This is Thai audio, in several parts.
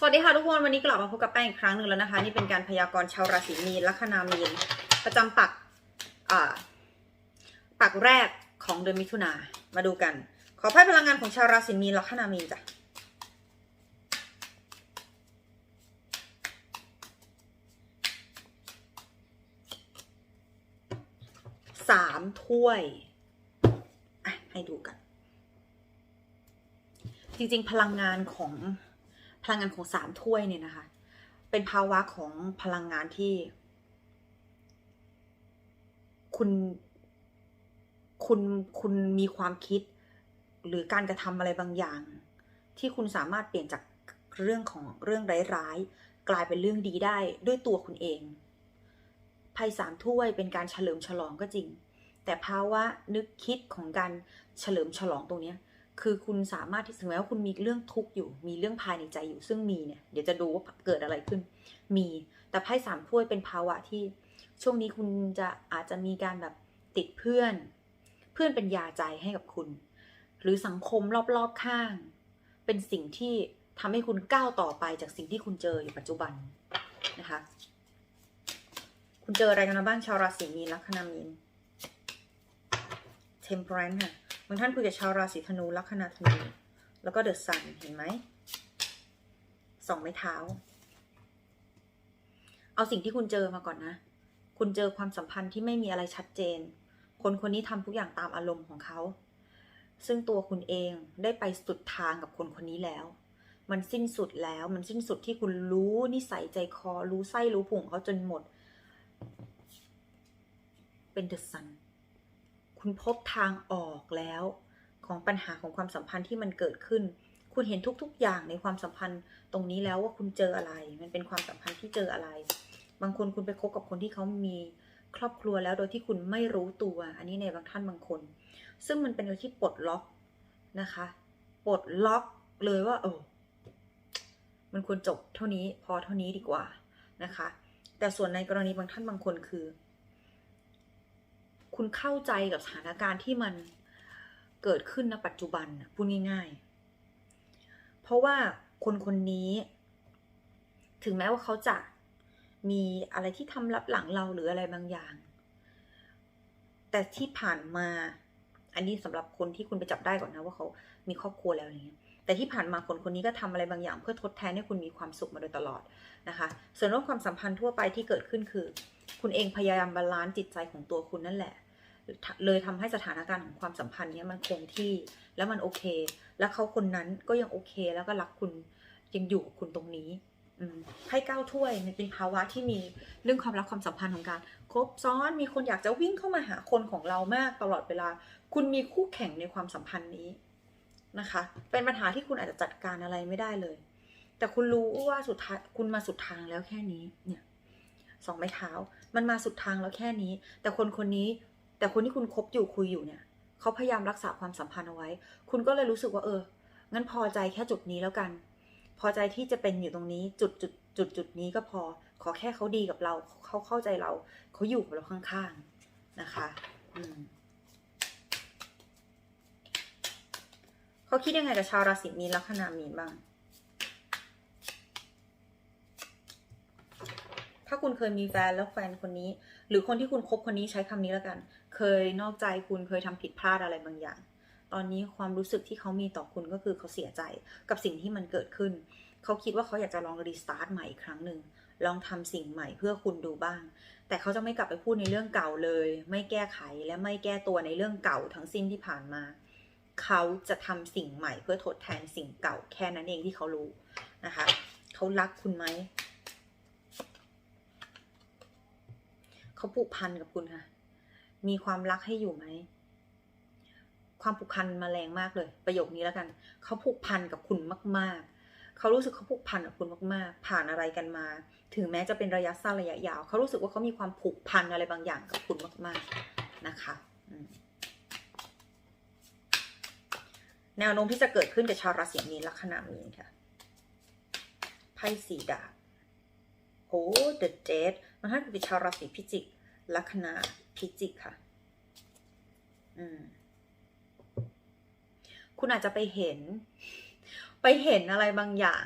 สวัสดีค่ะทุกคน วันนี้กลับมาพบกับแป้งอีกครั้งหนึ่งแล้วนะคะ นี่เป็นการพยากรณ์ชาวราศีมีนลัคนามีน ประจำปักปักแรกของเดือนมิถุนามาดูกัน ขอไพ่พลังงานของชาวราศีมีนลัคนามีนจ้ะสามถ้วยอะให้ดูกัน จริงๆพลังงานของ ลังงานของสามถ้วยเนี่ยนะคะ เป็นภาวะของพลังงานที่ คุณ คุณคุณมีความคิด หรือการกระทำอะไรบางอย่าง ที่คุณสามารถเปลี่ยนจากเรื่องของเรื่องร้ายๆกลายเป็นเรื่องดีได้ด้วยตัวคุณเองไพ่สามถ้วยเป็นการเฉลิมฉลองก็จริง แต่ภาวะนึกคิดของการเฉลิมฉลองตรงนี้ คือคุณสามารถที่ถึงแม้ว่าคุณมีเรื่องทุกข์อยู่ มีเรื่องภายในใจอยู่ซึ่งมีเนี่ย เดี๋ยวจะดูว่าเกิดอะไรขึ้น มี แต่ไพ่สามถ้วยเป็นภาวะที่ช่วงนี้คุณจะอาจจะมีการแบบติดเพื่อน เพื่อนเป็นยาใจให้กับคุณ หรือสังคมรอบๆข้าง เป็นสิ่งที่ทำให้คุณก้าวต่อไปจากสิ่งที่คุณเจออยู่ปัจจุบันนะคะ คุณเจออะไรกันบ้างชาวราศีมีนลัคนามีน temperance ค่ะ บางท่านคุยกับชาวราศีธนูลัคนาธนูแล้วก็เดอะซันเห็นไหมสองไม้เท้า เอาสิ่งที่คุณเจอมาก่อนนะ คุณเจอความสัมพันธ์ที่ไม่มีอะไรชัดเจน คนคนนี้ทำทุกอย่างตามอารมณ์ของเขา ซึ่งตัวคุณเองได้ไปสุดทางกับคนคนนี้แล้ว มันสิ้นสุดแล้ว มันสิ้นสุดที่คุณรู้นิสัยใจคอ รู้ไส้รู้ผงเขาจนหมด เป็นเดอะซัน คุณพบทางออกแล้ว ของปัญหาของความสัมพันธ์ที่มันเกิดขึ้น คุณเห็นทุกๆ อย่างในความสัมพันธ์ตรงนี้แล้วว่าคุณเจออะไร มันเป็นความสัมพันธ์ที่เจออะไร บางคนคุณไปคบกับคนที่เขามีครอบครัวแล้วโดยที่คุณไม่รู้ตัว อันนี้ในบางท่านบางคน ซึ่งมันเป็นอะไรที่ปลดล็อกนะคะ ปลดล็อกเลยว่าโอ้มันควรจบเท่านี้พอเท่านี้ดีกว่านะคะ แต่ส่วนในกรณีบางท่านบางคนคือ คุณเข้าใจกับสถานการณ์ที่มันเกิดขึ้นณปัจจุบันพูดง่ายๆ เพราะว่าคนคนนี้ ถึงแม้ว่าเขาจะมีอะไรที่ทำลับหลังเราหรืออะไรบางอย่าง แต่ที่ผ่านมา อันนี้สำหรับคนที่คุณไปจับได้ก่อนนะว่าเขามีครอบครัวแล้วอะไรเงี้ยแต่ที่ผ่านมาคนคนนี้ก็ทำอะไรบางอย่าง เพื่อทดแทนให้คุณมีความสุขมาโดยตลอดนะคะ ส่วนเรื่องความสัมพันธ์ทั่วไปที่เกิดขึ้นคือ คุณเองพยายามบาลานซ์จิตใจของตัวคุณนั่นแหละ เลยทำให้สถานการณ์ของความสัมพันธ์เนี้ยมันคงที่แล้วมันโอเค แล้วเขาคนนั้นก็ยังโอเค แล้วก็รักคุณยังอยู่กับคุณตรงนี้ให้ก้าวถ้วยมันเป็นภาวะที่มีเรื่องความรักความสัมพันธ์ของการครบซ้อนมีคนอยากจะวิ่งเข้ามาหาคนของเรามากตลอดเวลา คุณมีคู่แข่งในความสัมพันธ์นี้นะคะ เป็นปัญหาที่คุณอาจจะจัดการอะไรไม่ได้เลย แต่คุณรู้ว่าสุดท้ายคุณมาสุดทางแล้วแค่นี้เนี่ยสองไม้เท้า มันมาสุดทางแล้วแค่นี้ แต่คนคนนี้ แต่คนที่คุณคบอยู่คุยอยู่เนี่ยเขาพยายามรักษาความสัมพันธ์เอาไว้ คุณก็เลยรู้สึกว่าเออ งั้นพอใจแค่จุดนี้แล้วกัน พอใจที่จะเป็นอยู่ตรงนี้จุดจุดจุดจุดนี้ก็พอ ขอแค่เขาดีกับเรา เขาเข้าใจเรา เขาอยู่กับเราข้างๆ นะคะ อืมเขาคิดยังไงกับชาวราศีมีนลัคนามีนบ้าง ถ้าคุณเคยมีแฟนแล้วแฟนคนนี้ หรือคนที่คุณคบคนนี้ใช้คำนี้แล้วกัน เคยนอกใจคุณเคยทำผิดพลาดอะไรบางอย่าง ตอนนี้ความรู้สึกที่เขามีต่อคุณก็คือเขาเสียใจกับสิ่งที่มันเกิดขึ้น เขาคิดว่าเขาอยากจะลองรีสตาร์ทใหม่อีกครั้งหนึ่งลองทำสิ่งใหม่เพื่อคุณดูบ้าง แต่เขาจะไม่กลับไปพูดในเรื่องเก่าเลย ไม่แก้ไขและไม่แก้ตัวในเรื่องเก่าทั้งสิ้นที่ผ่านมา เขาจะทำสิ่งใหม่เพื่อทดแทนสิ่งเก่าแค่นั้นเองที่เขารู้นะคะ เขารักคุณไหม เขาผูกพันกับคุณค่ะ มีความรักให้อยู่ไหม ความผูกพันมาแรงมากเลย ประโยคนี้แล้วกัน เขาผูกพันกับคุณมาก ๆ เขารู้สึกเขาผูกพันกับคุณมาก ๆ ผ่านอะไรกันมา ถึงแม้จะเป็นระยะสั้นระยะยาว เขารู้สึกว่าเขามีความผูกพันอะไรบางอย่างกับคุณมาก ๆ นะคะแนวโน้มที่จะเกิดขึ้นกับชาวราศีมีนลัคนามีนค่ะ ไพ่สีดาบโอ้ the dead มันให้คุณเป็นชาวราศีพิจิก ลัคนาพิจิกค่ะ อืม คุณอาจจะไปเห็น ไปเห็นอะไรบางอย่าง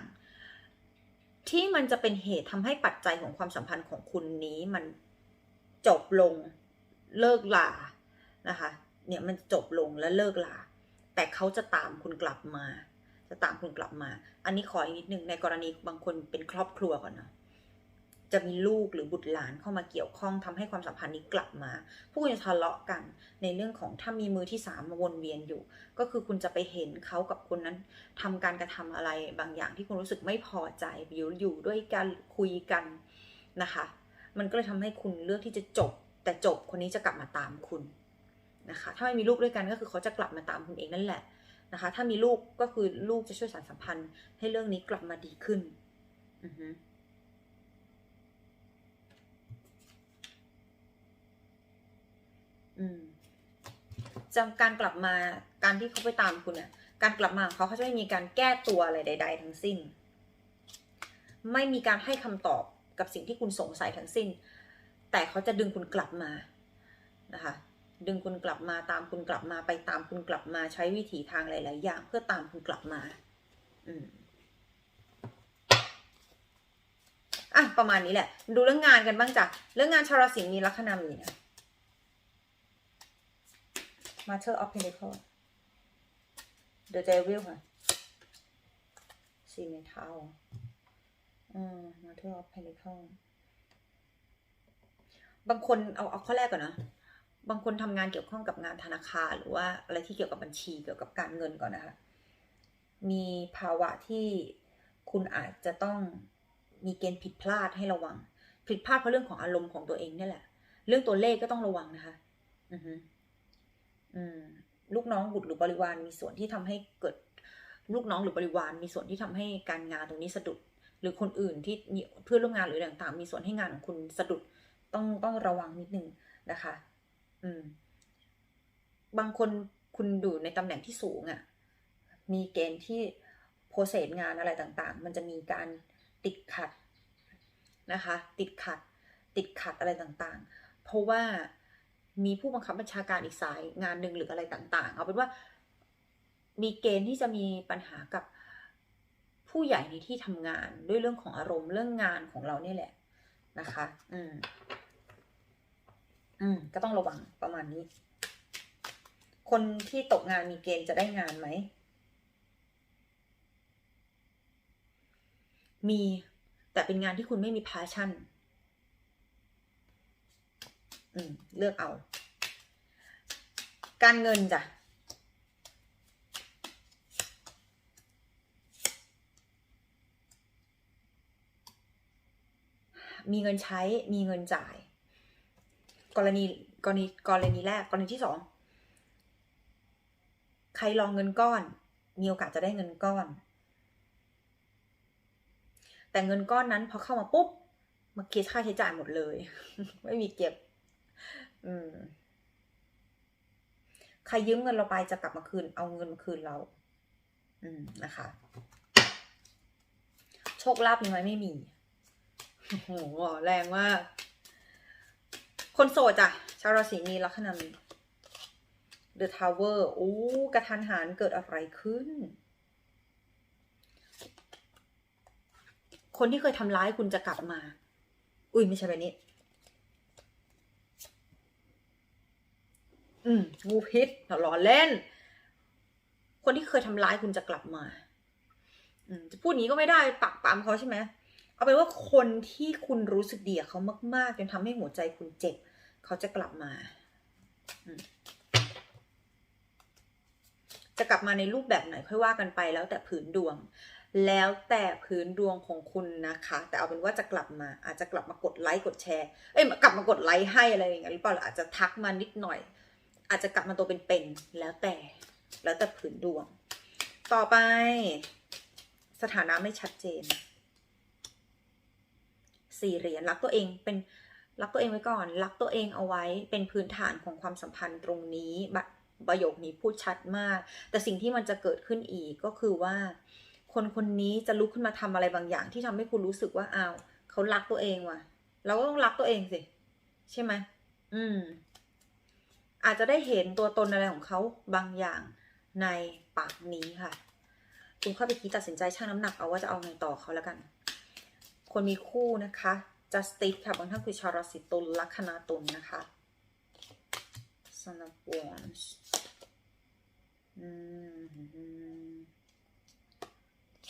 ที่มันจะเป็นเหตุทำให้ปัจจัยของความสัมพันธ์ของคุณนี้มันจบลงเลิกลานะคะ เนี่ยมันจบลงและเลิกลา แต่เขาจะตามคุณกลับมา จะตามคุณกลับมา อันนี้ขออีกนิดนึงในกรณีบางคนเป็นครอบครัวก่อนเนาะ จะมีลูกหรือบุตรหลานเข้ามาเกี่ยวข้องทำให้ความสัมพันธ์นี้กลับมา พวกคุณจะทะเลาะกันในเรื่องของถ้ามีมือที่สามมาวนเวียนอยู่ ก็คือคุณจะไปเห็นเขากับคนนั้นทำการกระทำอะไรบางอย่างที่คุณรู้สึกไม่พอใจอยู่อยู่ด้วยกันคุยกันนะคะ มันก็เลยทำให้คุณเลือกที่จะจบ แต่จบคนนี้จะกลับมาตามคุณนะคะ ถ้าไม่มีลูกด้วยกันก็คือเขาจะกลับมาตามคุณเองนั่นแหละนะคะ ถ้ามีลูกก็คือลูกจะช่วยสานสัมพันธ์ให้เรื่องนี้กลับมาดีขึ้น อือฮึอืม จำการกลับมาการที่เขาไปตามคุณเนี่ยการกลับมาของเขาเขาจะไม่มีการแก้ตัวอะไรใด ๆ ทั้งสิ้น ไม่มีการให้คำตอบกับสิ่งที่คุณสงสัยทั้งสิ้น แต่เขาจะดึงคุณกลับมานะคะดึงคุณกลับมาตามคุณกลับมาไปตามคุณกลับมาใช้วิถีทางหลาย ๆ อย่าง เพื่อตามคุณกลับมา อืมอะประมาณนี้แหละ ดูเรื่องงานกันบ้างจ้ะเรื่องงานชาวราศีมีลัคนามีนะ Master of Pentacles The Devil ค่ะสี่เมทัลอืม Master of Pentacles บางคนเอาเอาข้อแรกก่อนนะ บางคนทำงานเกี่ยวข้องกับงานธนาคารหรือว่าอะไรที่เกี่ยวกับบัญชีเกี่ยวกับการเงินก่อนนะคะ มีภาวะที่คุณอาจจะต้องมีเกณฑ์ผิดพลาดให้ระวัง ผิดพลาดเพราะเรื่องของอารมณ์ของตัวเองนี่แหละ เรื่องตัวเลขก็ต้องระวังนะคะ อือฮึอืม ลูกน้องบุตรหรือบริวารมีส่วนที่ทำให้เกิดลูกน้องหรือบริวารมีส่วนที่ทำให้การงานตรงนี้สะดุด หรือคนอื่นที่เพื่อนร่วมงานหรืออะไรต่างๆ มีส่วนให้งานของคุณสะดุดต้องต้องระวังนิดนึงนะคะ อืม บางคนคุณอยู่ในตำแหน่งที่สูงอะ่ะ มีเกณฑ์ที่โปรเซสงานอะไรต่างๆ มันจะมีการติดขัดนะคะ ติดขัด ติดขัดอะไรต่างๆ เพราะว่า มีผู้บังคับบัญชาการอีกสายงานหนึ่งหรืออะไรต่าง ๆ เอาเป็นว่ามีเกณฑ์ที่จะมีปัญหากับผู้ใหญ่ในที่ทำงานด้วยเรื่องของอารมณ์เรื่องงานของเราเนี่ยแหละนะคะ อืม อืม ก็ต้องระวังประมาณนี้ คนที่ตกงานมีเกณฑ์จะได้งานไหม มี แต่เป็นงานที่คุณไม่มี passion อืมเลือกเอา การเงินจ้ะมีเงินใช้มีเงินจ่าย กรณีกรณีกรณีแรกกรณีที่สองใครลองเงินก้อน มีโอกาสจะได้เงินก้อน แต่เงินก้อนนั้นพอเข้ามาปุ๊บมาคิดค่าใช้จ่ายหมดเลย ไม่มีเก็บ อืม ใครยืมเงินเราไปจะกลับมาคืน เอาเงินมาคืนเรา อืมนะคะ โชคลาภมีไหมไม่มีโอ้โหแรงมากคนโสดจ้ะชาวราศีมีลัคนามี The Tower โอ้กระทันหันเกิดอะไรขึ้น คนที่เคยทำร้ายคุณจะกลับมา อุ้ยไม่ใช่แบบนี้ อืมงูพิษหล่อเล่น คนที่เคยทำร้ายคุณจะกลับมาอืมจะพูดอย่างนี้ก็ไม่ได้ปักปามเขาใช่ไหมเอาเป็นว่าคนที่คุณรู้สึกดีกับเขามาก ๆ จนทำให้หัวใจคุณเจ็บ เขาจะกลับมาอืมจะกลับมาในรูปแบบไหนค่อยว่ากันไปแล้วแต่ผืนดวง แล้วแต่ผืนดวงของคุณนะคะ แต่เอาเป็นว่าจะกลับมา อาจจะกลับมากดไลค์กดแชร์ เอ้ยกลับมากดไลค์ให้อะไรอย่างเงี้ยหรือเปล่าอาจจะทักมานิดหน่อย อาจจะกลับมาตัวเป็นๆแล้วแต่แล้วแต่ผืนดวง ต่อไป สถานะไม่ชัดเจนสี่เหรียญรักตัวเองเป็นรักตัวเองไว้ก่อน รักตัวเองเอาไว้เป็นพื้นฐานของความสัมพันธ์ตรงนี้บะประโยคนี้พูดชัดมาก แต่สิ่งที่มันจะเกิดขึ้นอีกก็คือว่า คนคนนี้จะลุกขึ้นมาทำอะไรบางอย่าง ที่ทำให้คุณรู้สึกว่าอ้าวเขารักตัวเองว่ะ เราก็ต้องรักตัวเองสิ ใช่ไหมอืม อาจจะได้เห็นตัวตนอะไรของเขาบางอย่างในปากนี้ค่ะ คุณเข้าไปคิดตัดสินใจชั่งน้ำหนักเอาว่าจะเอาไงต่อเขาแล้วกัน คนมีคู่นะคะ justice ค่ะบางท่านคือชาวราศีตุลลัคนาตุลนะคะ son of wands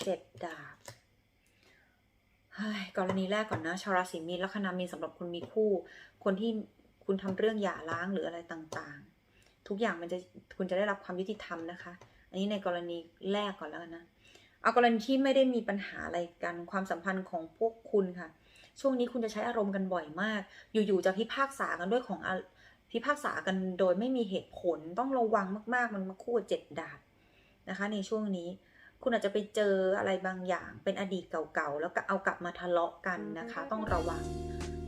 เจ็ดดาบเฮ้ยกรณีแรกก่อนนะ ชาวราศีมีนลัคนามีนสำหรับคนมีคู่ คนที่ คุณทำเรื่องหย่าร้างหรืออะไรต่างๆ ทุกอย่างมันจะคุณจะได้รับความยุติธรรมนะคะ อันนี้ในกรณีแรกก่อนแล้วนะเอากรณีที่ไม่ได้มีปัญหาอะไรกันความสัมพันธ์ของพวกคุณค่ะ ช่วงนี้คุณจะใช้อารมณ์กันบ่อยมาก อยู่ๆจะพิพากษากันด้วยของพิพากษากันโดยไม่มีเหตุผลต้องระวังมากๆ มันมาคู่เจ็ดดาบนะคะ ในช่วงนี้คุณอาจจะไปเจออะไรบางอย่างเป็นอดีตเก่าๆ แล้วก็เอากลับมาทะเลาะกันนะคะ ต้องระวัง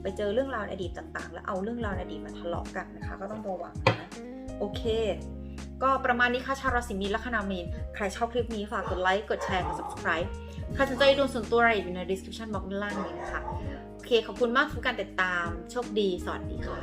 ไปเจอเรื่องราวอดีตต่างๆ แล้วเอาเรื่องราวอดีตมาทะเลาะกันนะคะ ก็ต้องระวังนะโอเค ก็ประมาณนี้ค่ะชาวราศีมีนและคณามีน ใครชอบคลิปนี้ฝากกดไลค์กดแชร์กด subscribe ใครสนใจดวงส่วนตัวอะไรอยู่ใน description box ด้านล่างนี้นะคะ โอเค ขอบคุณมากทุกการติดตาม โชคดี สวัสดีค่ะ